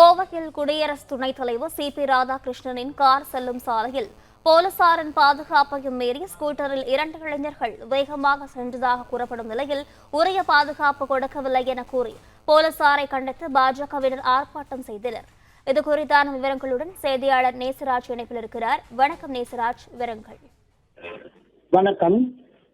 கோவையில் குடியரசு துணைத் தலைவர் சி பி ராதாகிருஷ்ணனின் கார் செல்லும் சாலையில் போலீசாரின் பாதுகாப்பையும் மீறி ஸ்கூட்டரில் இரண்டு இளைஞர்கள் வேகமாக சென்றதாக கூறப்படும் நிலையில் உரிய பாதுகாப்பு கொடுக்கவில்லை என கூறி போலீசாரை கண்டித்து பாஜகவினர் ஆர்ப்பாட்டம் செய்தனர். இது குறித்தான விவரங்களுடன் செய்தியாளர் நேசராஜ் இணைப்பில் இருக்கிறார். வணக்கம் நேசராஜ் விவரங்கள். வணக்கம்.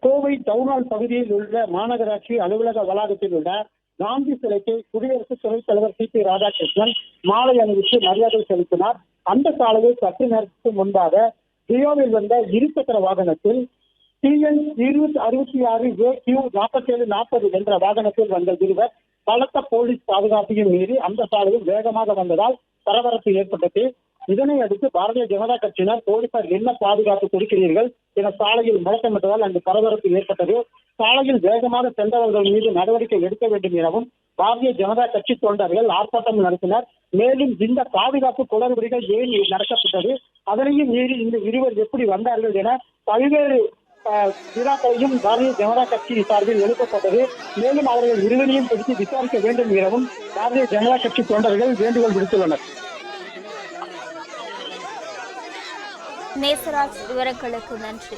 கோவை டவுனால் பகுதியில் உள்ள மாநகராட்சி அலுவலக வளாகத்தில் உள்ள காந்தி சிலைக்கு குடியரசு துணைத் தலைவர் சி பி ராதாகிருஷ்ணன் மாலை அணிவித்து மரியாதை செலுத்தினார். அந்த சாலையில் சற்று நேரத்துக்கு முன்பாக ரியோவில் வந்த இருசக்கர வாகனத்தில் டிஎன் இருபத்தி அறுபத்தி ஆறு ஏ கியூ நாற்பத்தி ஏழு நாற்பது என்ற வாகனத்தில் வந்த இருவர் பலத்த போலீஸ் பாதுகாப்பையும் மீறி அந்த சாலையில் வேகமாக வந்ததால் பரபரப்பு ஏற்பட்டது. இதனை அடுத்து பாரதிய ஜனதா கட்சியினர் போலீசார் என்ன பாதுகாப்பு கொடுக்கிறீர்கள் என சாலையில் முழக்கமிட்டதால் அங்கு பரபரப்பு ஏற்பட்டது. சாலையில் வேகமாக சென்றவர்கள் மீது நடவடிக்கை எடுக்க வேண்டும் எனவும் பாரதிய ஜனதா கட்சி தொண்டர்கள் ஆர்ப்பாட்டம் நடத்தினர். மேலும் இந்த பாதுகாப்பு குளறுபடிகள் ஏன் நடக்கப்பட்டது அதனையும் மீறி இந்த இருவர் எப்படி வந்தார்கள் என பல்வேறு விழாக்களையும் பாரதிய ஜனதா கட்சி சார்பில் எழுப்பப்பட்டது. மேலும் அவர்கள் இருவரையும் குறித்து விசாரிக்க வேண்டும் எனவும் பாரதிய ஜனதா கட்சி தொண்டர்கள் வேண்டுகோள் விடுத்துள்ளனர். நேசராஜ் விவரங்களுக்கு நன்றி.